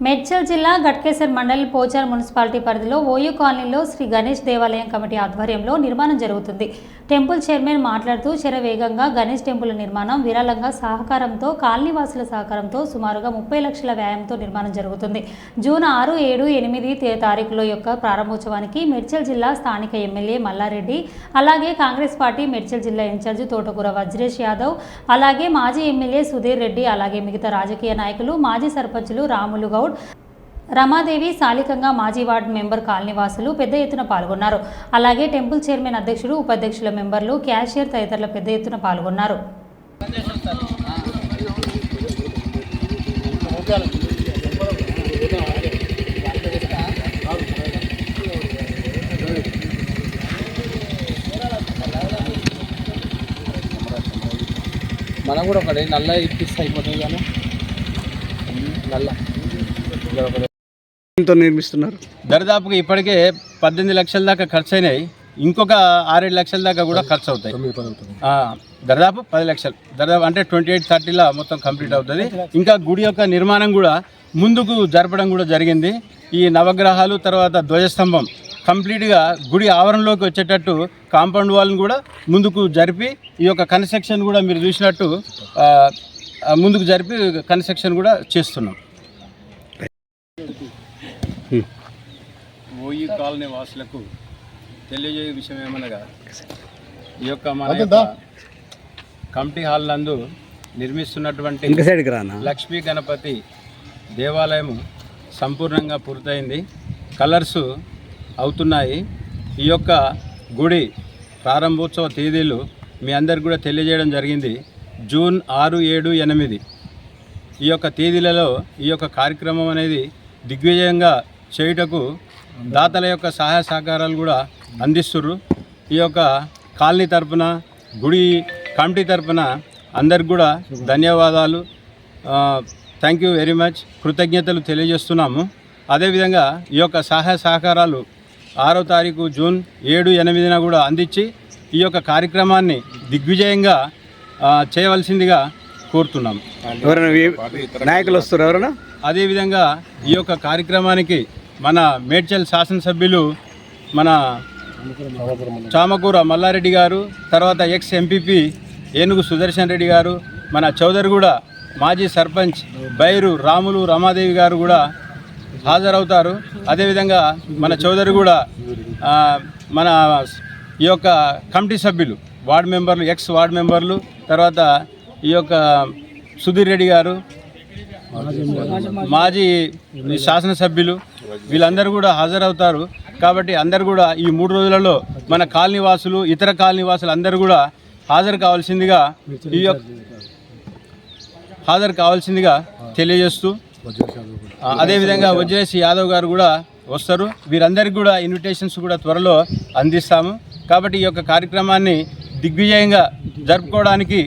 మేడ్చల్ జిల్లా గట్కేసర్ మండల్ పోచార్ మున్సిపాలిటీ పరిధిలో ఓయూ కాలనీలో శ్రీ గణేష్ దేవాలయం కమిటీ ఆధ్వర్యంలో నిర్మాణం జరుగుతుంది. టెంపుల్ చైర్మన్ మాట్లాడుతూ శరవేగంగా గణేష్ టెంపుల్ నిర్మాణం విరాళంగా సహకారంతో కాలనీవాసుల సహకారంతో సుమారుగా ముప్పై లక్షల వ్యాయంతో నిర్మాణం జరుగుతుంది. జూన్ ఆరు ఏడు ఎనిమిది తే- తారీఖుల యొక్క ప్రారంభోత్సవానికి మేడ్చల్ జిల్లా స్థానిక ఎమ్మెల్యే మల్లారెడ్డి అలాగే కాంగ్రెస్ పార్టీ మేడ్చల్ జిల్లా ఇన్ఛార్జి తోటకూర వజ్రేష్ యాదవ్ అలాగే మాజీ ఎమ్మెల్యే సుధీర్ రెడ్డి అలాగే మిగతా రాజకీయ నాయకులు మాజీ సర్పంచులు రాములు గౌడ్ రమాదేవి సాలికంగా మాజీ వార్డు మెంబర్ కాలనీవాసులు పెద్ద ఎత్తున పాల్గొన్నారు. అలాగే టెంపుల్ చైర్మన్ అధ్యక్షుడు ఉపాధ్యక్షుల మెంబర్లు క్యాషియర్ తదితరులు పెద్ద ఎత్తున పాల్గొన్నారు. మనం కూడా ఒకటి నల్ల ఇప్పిస్తే అయిపోతుంది కానీ నల్ల. నిర్మిస్తున్నారు? దరిదాపుగా ఇప్పటికే పద్దెనిమిది లక్షల దాకా ఖర్చు అయినాయి ఇంకొక ఆరేడు లక్షల దాకా కూడా ఖర్చు అవుతాయి ఆ, దరిదాపు పది లక్షలు. దరిదాపు అంటే ట్వంటీ ఎయిట్ థర్టీలో మొత్తం కంప్లీట్ అవుతుంది. ఇంకా గుడి యొక్క నిర్మాణం కూడా ముందుకు జరపడం కూడా జరిగింది. ఈ నవగ్రహాలు తర్వాత ధ్వజస్తంభం కంప్లీట్గా గుడి ఆవరణలోకి వచ్చేటట్టు కాంపౌండ్ వాళ్ళని కూడా ముందుకు జరిపి ఈ యొక్క కన్స్ట్రక్షన్ కూడా మీరు చూసినట్టు ముందుకు జరిపి కన్స్ట్రక్షన్ కూడా చేస్తున్నాం. ఓయి కాలనీ వాసులకు తెలియజేయ విషయం ఏమనగా ఈ యొక్క మన యొక్క కమిటీ హాల్ నందు నిర్మిస్తున్నటువంటి లక్ష్మీ గణపతి దేవాలయం సంపూర్ణంగా పూర్తయింది. కలర్స్ అవుతున్నాయి. ఈ యొక్క గుడి ప్రారంభోత్సవ తేదీలు మీ అందరికి కూడా తెలియజేయడం జరిగింది. జూన్ ఆరు ఏడు ఎనిమిది. ఈ యొక్క తేదీలలో ఈ యొక్క కార్యక్రమం అనేది దిగ్విజయంగా చేయుటకు దాతల యొక్క సహాయ సహకారాలు కూడా అందిస్తుర్రు. ఈ యొక్క కాలనీ తరపున గుడి కమిటీ తరపున అందరికి కూడా ధన్యవాదాలు. థ్యాంక్ యూ వెరీ మచ్ కృతజ్ఞతలు తెలియజేస్తున్నాము. అదేవిధంగా ఈ యొక్క సహాయ సహకారాలు ఆరో తారీఖు జూన్ ఏడు ఎనిమిదిన కూడా అందించి ఈ యొక్క కార్యక్రమాన్ని దిగ్విజయంగా చేయవలసిందిగా కోరుతున్నాము ఎవరైనా నాయకులు వస్తారు ఎవరైనా? అదేవిధంగా ఈ యొక్క కార్యక్రమానికి మన మేడ్చల్ శాసనసభ్యులు మన చామకూర మల్లారెడ్డి గారు తర్వాత ఎక్స్ ఎంపీపీ ఏనుగు సుదర్శన్ రెడ్డి గారు మన చౌదరిగూడ మాజీ సర్పంచ్ బైరు రాములు రమాదేవి గారు కూడా హాజరవుతారు. అదేవిధంగా మన చౌదరిగూడ మన ఈ యొక్క కమిటీ సభ్యులు వార్డ్ మెంబర్లు ఎక్స్ వార్డ్ మెంబర్లు తర్వాత ఈ యొక్క సుధీర్ రెడ్డి గారు మాజీ శాసనసభ్యులు వీళ్ళందరూ కూడా హాజరవుతారు. కాబట్టి అందరు కూడా ఈ మూడు రోజులలో మన కాలనీవాసులు ఇతర కాలనీవాసులు అందరూ కూడా హాజరు కావాల్సిందిగా ఈ యొక్క హాజరు కావాల్సిందిగా తెలియజేస్తూ అదేవిధంగా వజ్రేష్ యాదవ్ గారు కూడా వస్తారు. వీరందరికీ కూడా ఇన్విటేషన్స్ కూడా త్వరలో అందిస్తాము. కాబట్టి ఈ యొక్క కార్యక్రమాన్ని దిగ్విజయంగా జరుపుకోవడానికి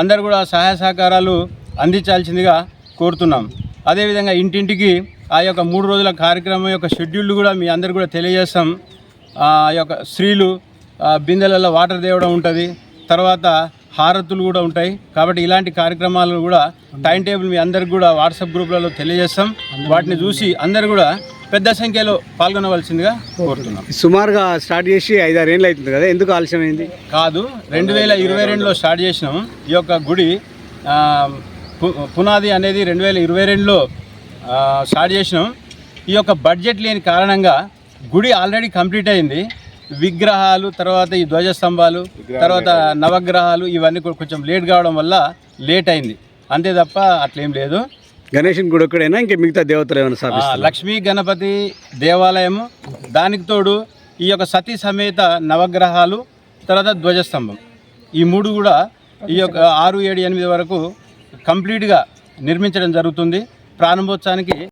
అందరు కూడా సహాయ సహకారాలు అందించాల్సిందిగా కోరుతున్నాం. అదేవిధంగా ఇంటింటికి ఆ యొక్క మూడు రోజుల కార్యక్రమం యొక్క షెడ్యూల్ కూడా మీ అందరు కూడా తెలియజేస్తాం. ఆ యొక్క స్త్రీలు బిందెలలో వాటర్ తేవడం ఉంటుంది. తర్వాత హారతులు కూడా ఉంటాయి. కాబట్టి ఇలాంటి కార్యక్రమాలు కూడా టైం టేబుల్ మీ అందరికి కూడా వాట్సాప్ గ్రూప్లలో తెలియజేస్తాం. వాటిని చూసి అందరు కూడా పెద్ద సంఖ్యలో పాల్గొనవలసిందిగా కోరుతున్నాం. సుమారుగా స్టార్ట్ చేసి ఐదారు ఏళ్ళు అవుతుంది కదా ఎందుకు ఆలస్యమైంది? కాదు రెండు వేల ఇరవై రెండులో స్టార్ట్ చేసినాం. ఈ యొక్క గుడి పునాది అనేది రెండు వేల ఇరవై రెండులో స్టార్ట్ చేసినాం. ఈ యొక్క బడ్జెట్ లేని కారణంగా గుడి ఆల్రెడీ కంప్లీట్ అయింది. విగ్రహాలు తర్వాత ఈ ధ్వజస్తంభాలు తర్వాత నవగ్రహాలు ఇవన్నీ కూడా కొంచెం లేట్ కావడం వల్ల లేట్ అయింది. అంతే తప్ప అట్లేం లేదు. గణేషన్ గుడి ఒక్కడైనా ఇంకా మిగతా దేవతలు ఏమైనా లక్ష్మీ గణపతి దేవాలయము దానికి తోడు ఈ యొక్క సతీ సమేత నవగ్రహాలు తర్వాత ధ్వజస్తంభం. ఈ మూడు కూడా ఈ యొక్క ఆరు ఏడు ఎనిమిది వరకు కంప్లీట్గా నిర్మించడం జరుగుతుంది. ప్రారంభోత్సవానికి